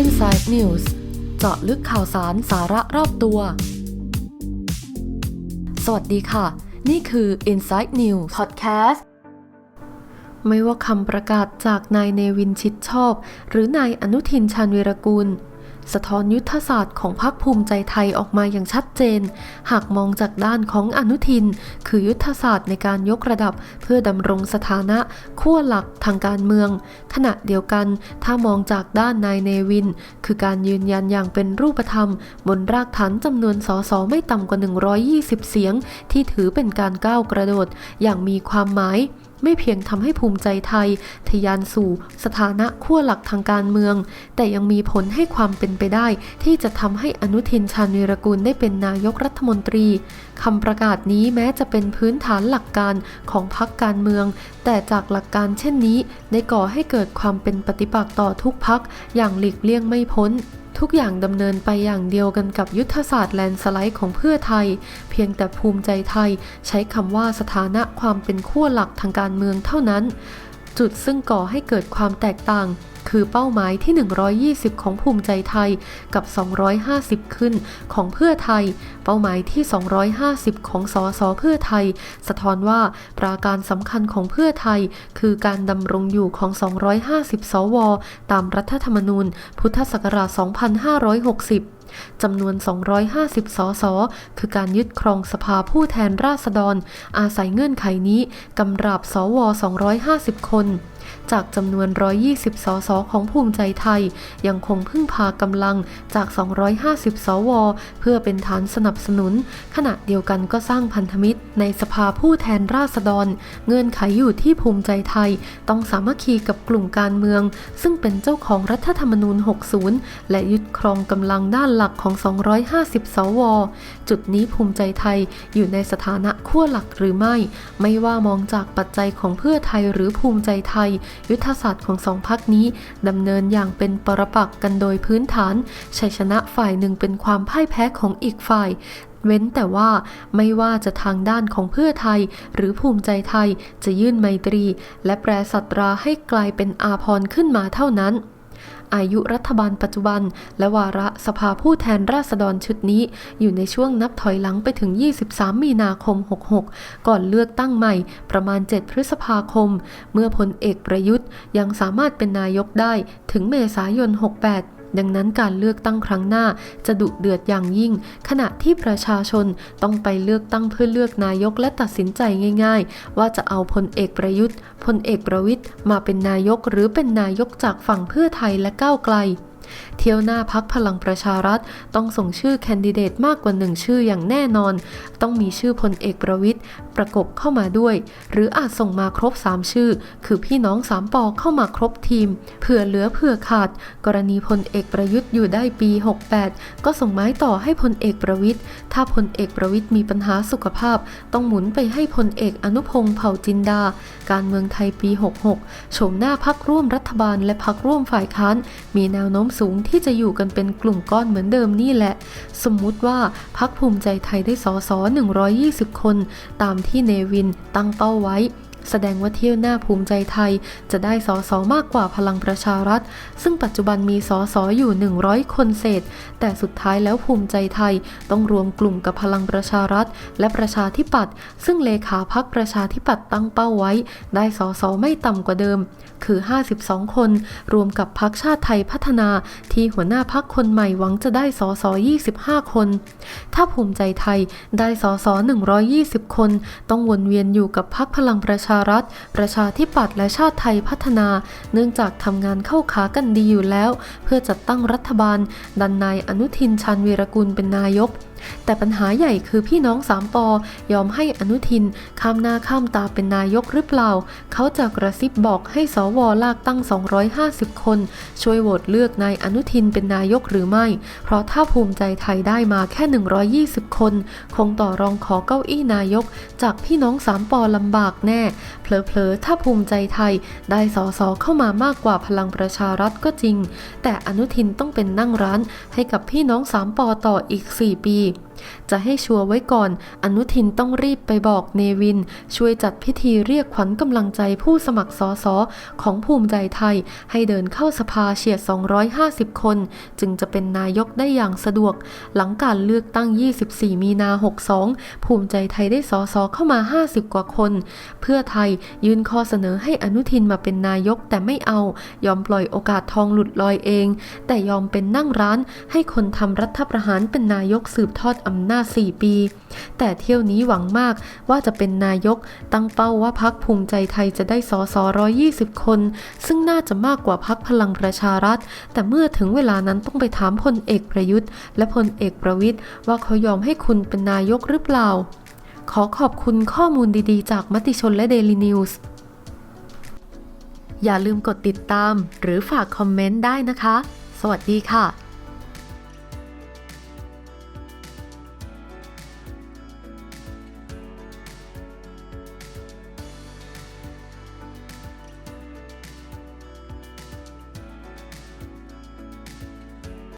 Inside News เจาะลึกข่าวสารสาระรอบตัว สวัสดีค่ะ นี่คือ Inside News Podcast ไม่ว่าคำประกาศจากนายเนวินชิดชอบ หรือนายอนุทินชาญวีรกุล สะท้อนยุทธศาสตร์ของพรรคภูมิใจไทยออกมาอย่างชัดเจน หากมองจากด้านของอนุทิน คือยุทธศาสตร์ในการยกระดับเพื่อดำรงสถานะขั้วหลักทางการเมือง ขณะเดียวกันถ้ามองจากด้านนายเนวิน คือการยืนยันอย่างเป็นรูปธรรม บนรากฐานจำนวนสสไม่ต่ำกว่า 120 เสียง ที่ถือเป็นการก้าวกระโดดอย่างมีความหมาย ไม่เพียงทำให้ภูมิใจไทยทะยานสู่ สถานะขั้วหลักทางการเมือง แต่ยังมีผลให้ความเป็นไปได้ ที่จะทำให้อนุทินชาญวีรกูลได้เป็นนายกรัฐมนตรีคำประกาศนี้แม้จะเป็นพื้นฐานหลักการของพรรคการเมือง แต่จากหลักการเช่นนี้ ได้ก่อให้เกิดความเป็นปฏิปักษ์ต่อทุกพรรคอย่างหลีกเลี่ยงไม่พ้น ทุกอย่างดำเนินไปอย่างเดียวกันกับยุทธศาสตร์แลนสไลด์ของเพื่อไทย เพียงแต่ภูมิใจไทยใช้คำว่าสถานะความเป็นขั้วหลักทางการเมืองเท่านั้น จุดซึ่งก่อให้เกิดความแตกต่าง คือเป้าหมายที่ 120 ของภูมิใจไทยกับ 250 ขึ้นของเพื่อไทย เป้าหมายที่ 250 ของสอสอเพื่อไทย สะท้อนว่าปราการสำคัญของเพื่อไทย คือการดำรงอยู่ของ 250 สว ตามรัฐธรรมนูญ พุทธศักราช 2560 จำนวน 250 สส คือการยึดครองสภาผู้แทนราษฎร อาศัยเงื่อนไขนี้กำราบสว 250 คน จากจำนวน 120 สส ของภูมิใจไทย ยังคงพึ่งพากำลังจาก 250 สว เพื่อเป็นฐานสนับสนุน ขณะเดียวกันก็สร้างพันธมิตร ในสภาผู้แทนราษฎร เงื่อนไขอยู่ที่ภูมิใจไทย ต้องสามัคคีกับกลุ่มการเมือง ซึ่งเป็นเจ้าของรัฐธรรมนูญ 60 และยึดครองกำลังด้านหลักของ 250 สว จุดนี้ภูมิใจไทยอยู่ในสถานะขั้วหลักหรือไม่ ไม่ว่ามองจากปัจจัยของเพื่อไทยหรือภูมิใจไทย ยุทธศาสตร์ของสองพักนี้ดำเนินอย่างเป็นปรปักษ์กันโดยพื้นฐานชัยชนะฝ่ายหนึ่งเป็นความพ่ายแพ้ของอีกฝ่ายเว้นแต่ว่าไม่ว่าจะทางด้านของเพื่อไทย หรือภูมิใจไทยจะยื่นไมตรี และแปรสัตราให้กลายเป็นอาพรขึ้นมาเท่านั้น อายุรัฐบาลปัจจุบัน และวาระสภาผู้แทนราษฎรชุดนี้อยู่ในช่วงนับถอยหลังไปถึง 23 มีนาคม 66 ก่อนเลือกตั้งใหม่ประมาณ 7 พฤษภาคม เมื่อพลเอกประยุทธ์ยังสามารถเป็นนายกได้ถึงเมษายน 68 ดังนั้นการเลือกตั้งครั้งหน้าจะดุเดือดอย่างยิ่ง ขณะที่ประชาชนต้องไปเลือกตั้งเพื่อเลือกนายกและตัดสินใจง่าย ๆ ว่าจะเอาพลเอกประยุทธ์พลเอกประวิทย์มาเป็นนายกหรือเป็นนายกจากฝั่งเพื่อไทยและก้าวไกล เที่ยวหน้าพักพลังประชารัฐ ต้องส่งชื่อแคนดิเดตมากกว่าหนึ่งชื่ออย่างแน่นอน ต้องมีชื่อพลเอกประวิทย์ประกบเข้ามาด้วย หรืออาจส่งมาครบ 3 ชื่อ คือพี่น้องสามปอเข้ามาครบทีม เผื่อเหลือเผื่อขาด กรณีพลเอกประยุทธ์อยู่ได้ปี 68 ก็ส่งไม้ต่อให้พลเอกประวิทย์ถ้าพลเอกประวิทย์มีปัญหาสุขภาพ ต้องหมุนไปให้พลเอกอนุพงษ์เผ่าจินดา การเมืองไทยปี 66โฉมหน้าพักร่วมรัฐบาลและพักร่วมฝ่ายค้านมีแนวโน้มสูงที่จะอยู่กันเป็นกลุ่มก้อนเหมือนเดิมนี่แหละ สมมุติว่าพักภูมิใจไทยได้สอสอ120 คน ตามที่เนวินตั้งเป้าไว้ แสดงว่าเที่ยวหน้าภูมิใจไทยจะได้สอสอมากกว่าพลังประชารัฐ ซึ่งปัจจุบันมีสอสออยู่ 100 คนเศษ แต่สุดท้ายแล้วภูมิใจไทยต้องรวมกลุ่มกับพลังประชารัฐ และประชาธิปัตย์ซึ่งเลขาพักประชาธิปัตย์ตั้งเป้าไว้ ได้สอสอไม่ต่ำกว่าเดิม คือ 52 คน รวมกับพักชาติไทยพัฒนาที่หัวหน้าพักคนใหม่หวังจะได้สอสอ25 คน ถ้าภูมิใจไทยได้สอสอ120 คน ต้องวนเวียนอยู่กับพักพลังประชารัฐ ประชาธิปัตย์และชาติไทยพัฒนา เนื่องจากทำงานเข้าขากันดีอยู่แล้ว เพื่อจัดตั้งรัฐบาล ดันนายอนุทินชาญวีรกุลเป็นนายก แต่ปัญหาใหญ่คือพี่น้องสามปอยอมให้อนุทิน ข้ามหน้าข้ามตาเป็นนายกหรือเปล่า เขาจะกระซิบบอกให้สวลากตั้ง 250 คน ช่วยโหวตเลือกนายอนุทินเป็นนายกหรือไม่ เพราะถ้าภูมิใจไทยได้มาแค่ 120 คน คงต่อรองขอเก้าอี้นายก จากพี่น้องสามปอลำบากแน่ เผลอๆ ถ้าภูมิใจไทยได้สอสอเข้ามามากกว่าพลังประชารัฐก็จริง แต่อนุทินต้องเป็นนั่งร้านให้กับพี่น้องสามปอต่ออีก 4 ปี Bye. จะให้ชัวร์ไว้ก่อน อนุทินต้องรีบไปบอกเนวิน ช่วยจัดพิธีเรียกขวัญกำลังใจผู้สมัครสอสอของภูมิใจไทย ให้เดินเข้าสภาเฉียด 250 คน จึงจะเป็นนายกได้อย่างสะดวก หลังการเลือกตั้ง 24 มีนา 62 ภูมิใจไทยได้สอสอเข้ามา 50 กว่าคน เพื่อไทยยื่นข้อเสนอให้อนุทินมาเป็นนายกแต่ไม่เอา ยอมปล่อยโอกาสทองหลุดลอยเอง แต่ยอมเป็นนั่งร้านให้คนทำรัฐประหารเป็นนายกสืบทอดอำนาจ 4 ปี แต่เที่ยวนี้หวังมากว่าจะเป็นนายกตั้งเป้าว่าพักภูมิใจไทยจะได้สอสอ120 คน ซึ่งน่าจะมากกว่าพักพลังประชารัฐ แต่เมื่อถึงเวลานั้นต้องไปถามพลเอกประยุทธ์ และพลเอกประวิทย์ว่าเขายอมให้คุณเป็นนายกหรือเปล่า ขอขอบคุณข้อมูลดีๆ จากมติชนและ Daily News อย่าลืมกดติดตามหรือฝากคอมเมนต์ได้นะคะ สวัสดีค่ะ